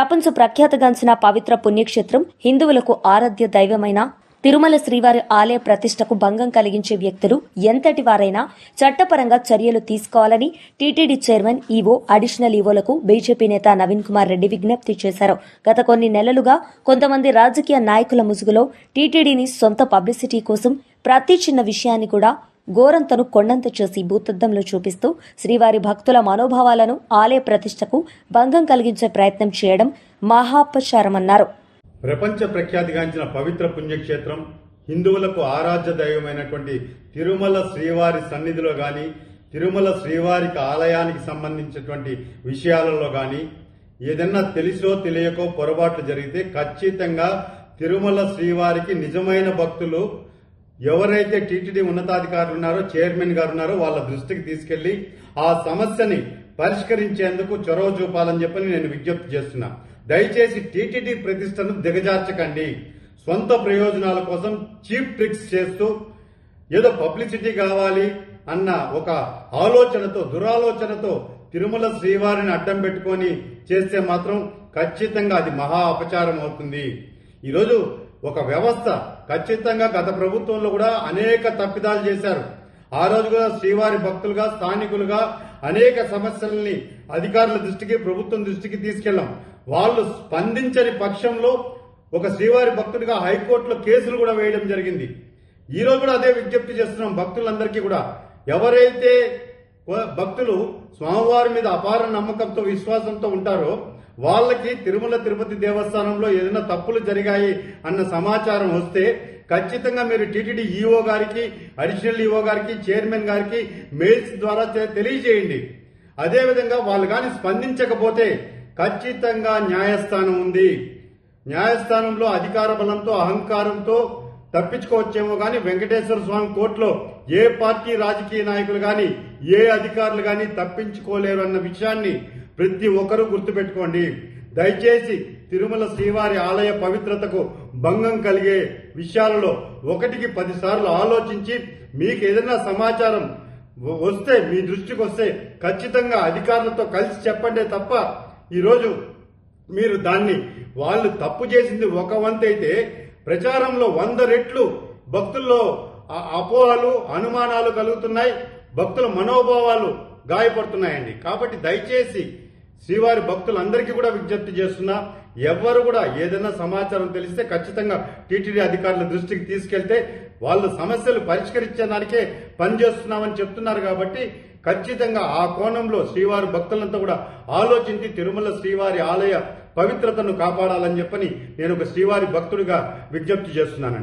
ప్రపంచ ప్రఖ్యాతగాంచిన పవిత్ర పుణ్యక్షేత్రం హిందువులకు ఆరాధ్య దైవమైన తిరుమల శ్రీవారి ఆలయ ప్రతిష్టకు భంగం కలిగించే వ్యక్తులు ఎంతటి వారైనా చట్టపరంగా చర్యలు తీసుకోవాలని టీటీడీ చైర్మన్ ఈవో అడిషనల్ ఈవోలకు బీజేపీ నేత నవీన్ కుమార్ రెడ్డి విజ్ఞప్తి చేశారు. గత కొన్ని నెలలుగా కొంతమంది రాజకీయ నాయకుల ముసుగులో టీటీడీని సొంత పబ్లిసిటీ కోసం ప్రతి చిన్న విషయాన్ని కూడా గోరంతను కొండంత చేసి భూతద్దంలో చూపిస్తూ శ్రీవారి భక్తుల మనోభావాలను ఆలయ ప్రతిష్టకు భంగం కలిగించే ప్రయత్నం చేయడం మహాపచారమన్నారు. ప్రపంచ ప్రఖ్యాతిగాంచిన పవిత్ర పుణ్యక్షేత్రం హిందువులకు ఆరాధ్య దైవమైనటువంటి తిరుమల శ్రీవారి సన్నిధిలో గాని తిరుమల శ్రీవారికి ఆలయానికి సంబంధించినటువంటి విషయాలలో గాని ఏదన్నా తెలిసో తెలియకో పొరపాట్లు జరిగితే ఖచ్చితంగా తిరుమల శ్రీవారికి నిజమైన భక్తులు ఎవరైతే టీటీడీ ఉన్నతాధికారులు ఉన్నారో చైర్మన్ గారు ఉన్నారో వాళ్ళ దృష్టికి తీసుకెళ్ళి ఆ సమస్యని పరిష్కరించేందుకు చొరవ చూపాలని చెప్పని నేను విజ్ఞప్తి చేస్తున్నా. దయచేసి టీటీడీ ప్రతిష్టను దిగజార్చకండి. సొంత ప్రయోజనాల కోసం చీప్ ట్రిక్స్ చేస్తూ ఏదో పబ్లిసిటీ కావాలి అన్న ఒక ఆలోచనతో దురాలోచనతో తిరుమల శ్రీవారిని అడ్డం పెట్టుకొని చేస్తే మాత్రం ఖచ్చితంగా అది మహా అపచారం అవుతుంది. ఈరోజు ఒక వ్యవస్థ ఖచ్చితంగా గత ప్రభుత్వంలో కూడా అనేక తప్పిదాలు చేశారు. ఆ రోజు కూడా శ్రీవారి భక్తులుగా స్థానికులుగా అనేక సమస్యల్ని అధికారుల దృష్టికి ప్రభుత్వం దృష్టికి తీసుకెళ్ళాం వాళ్ళు స్పందించని పక్షంలో ఒక శ్రీవారి భక్తుడిగా హైకోర్టులో కేసులు కూడా వేయడం జరిగింది. ఈ రోజు కూడా అదే విజ్ఞప్తి చేస్తున్నాం భక్తులందరికీ కూడా. ఎవరైతే భక్తులు స్వామివారి మీద అపార నమ్మకంతో విశ్వాసంతో ఉంటారో వాళ్ళకి తిరుమల తిరుపతి దేవస్థానంలో ఏదైనా తప్పులు జరిగాయి అన్న సమాచారం వస్తే ఖచ్చితంగా మీరు టీటీడీ ఈఓ గారికి అడిషనల్ ఈఓ గారికి చైర్మన్ గారికి మెయిల్స్ ద్వారా తెలియజేయండి. అదేవిధంగా వాళ్ళు కానీ స్పందించకపోతే ఖచ్చితంగా న్యాయస్థానం ఉంది. న్యాయస్థానంలో అధికార బలంతో అహంకారంతో తప్పించుకోవచ్చేమో కానీ వెంకటేశ్వర స్వామి కోర్టులో ఏ పార్టీ రాజకీయ నాయకులు కానీ ఏ అధికారులు కానీ తప్పించుకోలేరు అన్న విషయాన్ని ప్రతి ఒక్కరూ గుర్తుపెట్టుకోండి. దయచేసి తిరుమల శ్రీవారి ఆలయ పవిత్రతకు భంగం కలిగే విషయాలలో ఒకటికి పదిసార్లు ఆలోచించి మీకు ఏదైనా సమాచారం వస్తే మీ దృష్టికి వస్తే ఖచ్చితంగా అధికారులతో కలిసి చెప్పండి తప్ప ఈరోజు మీరు దాన్ని వాళ్ళు తప్పు చేసింది ఒక వంతైతే అయితే ప్రచారంలో వంద రెట్లు భక్తుల్లో అపోహలు అనుమానాలు కలుగుతున్నాయి. భక్తుల మనోభావాలు గాయపడుతున్నాయండి. కాబట్టి దయచేసి శ్రీవారి భక్తులందరికీ కూడా విజ్ఞప్తి చేస్తున్నా ఎవ్వరు కూడా ఏదైనా సమాచారం తెలిస్తే ఖచ్చితంగా టీటీడీ అధికారుల దృష్టికి తీసుకెళ్తే వాళ్ళు సమస్యలు పరిష్కరించడానికే పనిచేస్తున్నామని చెప్తున్నారు కాబట్టి ఖచ్చితంగా ఆ కోణంలో శ్రీవారి భక్తులంతా కూడా ఆలోచించి తిరుమల శ్రీవారి ఆలయ పవిత్రతను కాపాడాలని చెప్పని నేను ఒక శ్రీవారి భక్తుడిగా విజ్ఞప్తి చేస్తున్నానండి.